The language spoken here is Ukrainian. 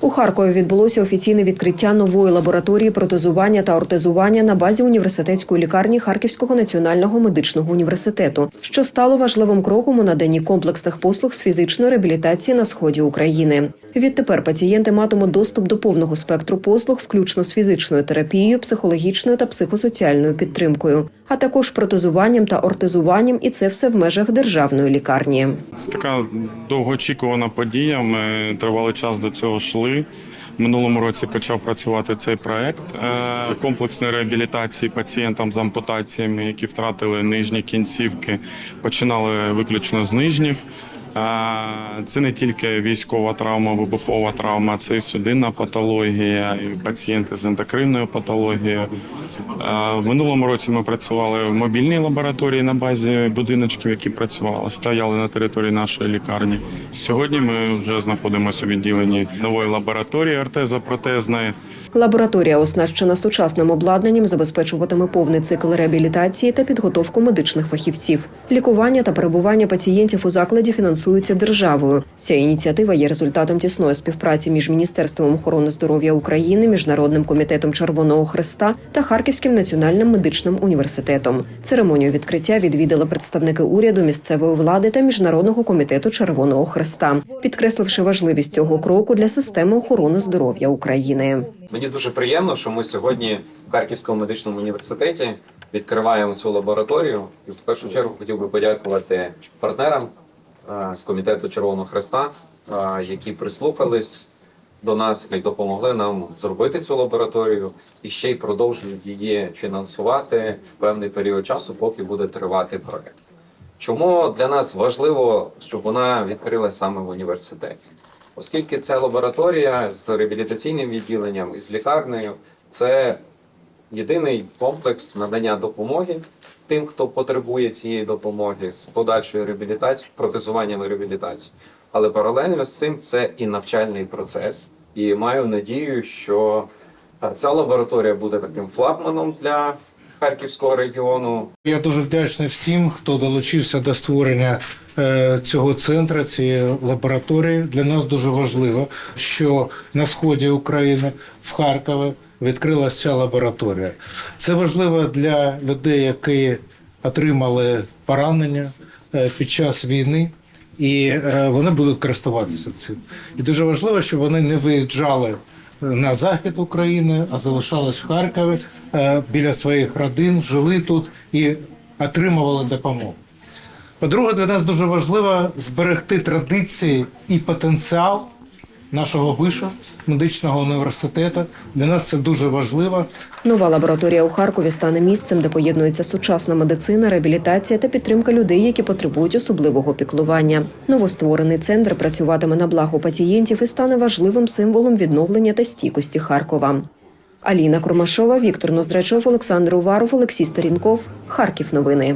У Харкові відбулося офіційне відкриття нової лабораторії протезування та ортезування на базі університетської лікарні Харківського національного медичного університету, що стало важливим кроком у наданні комплексних послуг з фізичної реабілітації на сході України. Відтепер пацієнти матимуть доступ до повного спектру послуг, включно з фізичною терапією, психологічною та психосоціальною підтримкою, а також протезуванням та ортезуванням, і це все в межах державної лікарні. Це така довгоочікувана подія. Ми тривалий час до цього йшли. Минулому році почав працювати цей проект е, комплексної реабілітації пацієнтам з ампутаціями, які втратили нижні кінцівки. Починали виключно з нижніх. Це не тільки військова травма, вибухова травма, це і судинна патологія, і пацієнти з ендокринною патологією. В минулому році ми працювали в мобільній лабораторії на базі будиночків, які працювали, стояли на території нашої лікарні. Сьогодні ми вже знаходимося у відділенні нової лабораторії ортезопротезної. Лабораторія, оснащена сучасним обладнанням, забезпечуватиме повний цикл реабілітації та підготовку медичних фахівців. Лікування та перебування пацієнтів у закладі фінансуються державою. Ця ініціатива є результатом тісної співпраці між Міністерством охорони здоров'я України, Міжнародним комітетом Червоного Хреста та Харківським національним медичним університетом. Церемонію відкриття відвідали представники уряду, місцевої влади та міжнародного комітету Червоного Хреста, підкресливши важливість цього кроку для системи охорони здоров'я України. Мені дуже приємно, що ми сьогодні в Харківському медичному університеті відкриваємо цю лабораторію. І в першу чергу хотів би подякувати партнерам е, з комітету Червоного Хреста, е, які прислухались до нас і допомогли нам зробити цю лабораторію і ще й продовжують її фінансувати певний період часу, поки буде тривати проект. Чому для нас важливо, щоб вона відкрилася саме в університеті? Оскільки ця лабораторія з реабілітаційним відділенням і з лікарнею це єдиний комплекс надання допомоги тим, хто потребує цієї допомоги з подальшою реабілітацією, протезуванням і реабілітацією. Але паралельно з цим це і навчальний процес. І маю надію, що е, ця лабораторія буде таким флагманом для Харківського регіону. Я дуже вдячний всім, хто долучився до створення е, цього центру, цієї лабораторії. Для нас дуже важливо, що на сході України в Харкові відкрилася ця лабораторія. Це важливо для людей, які отримали поранення е, під час війни. І е, вони будуть користуватися цим. І дуже важливо, щоб вони не виїжджали на захід України, а залишались в Харкові е, біля своїх родин, жили тут і отримували допомогу. По-друге, для нас дуже важливо зберегти традиції і потенціал нашого вишу медичного університету. Для нас це дуже важливо. Нова лабораторія у Харкові стане місцем, де поєднується сучасна медицина, реабілітація та підтримка людей, які потребують особливого піклування. Новостворений центр працюватиме на благо пацієнтів і стане важливим символом відновлення та стійкості Харкова. Аліна Курмашова, Віктор Ноздрачов, Олександр Уваров, Олексій Старінков. Харків. Новини.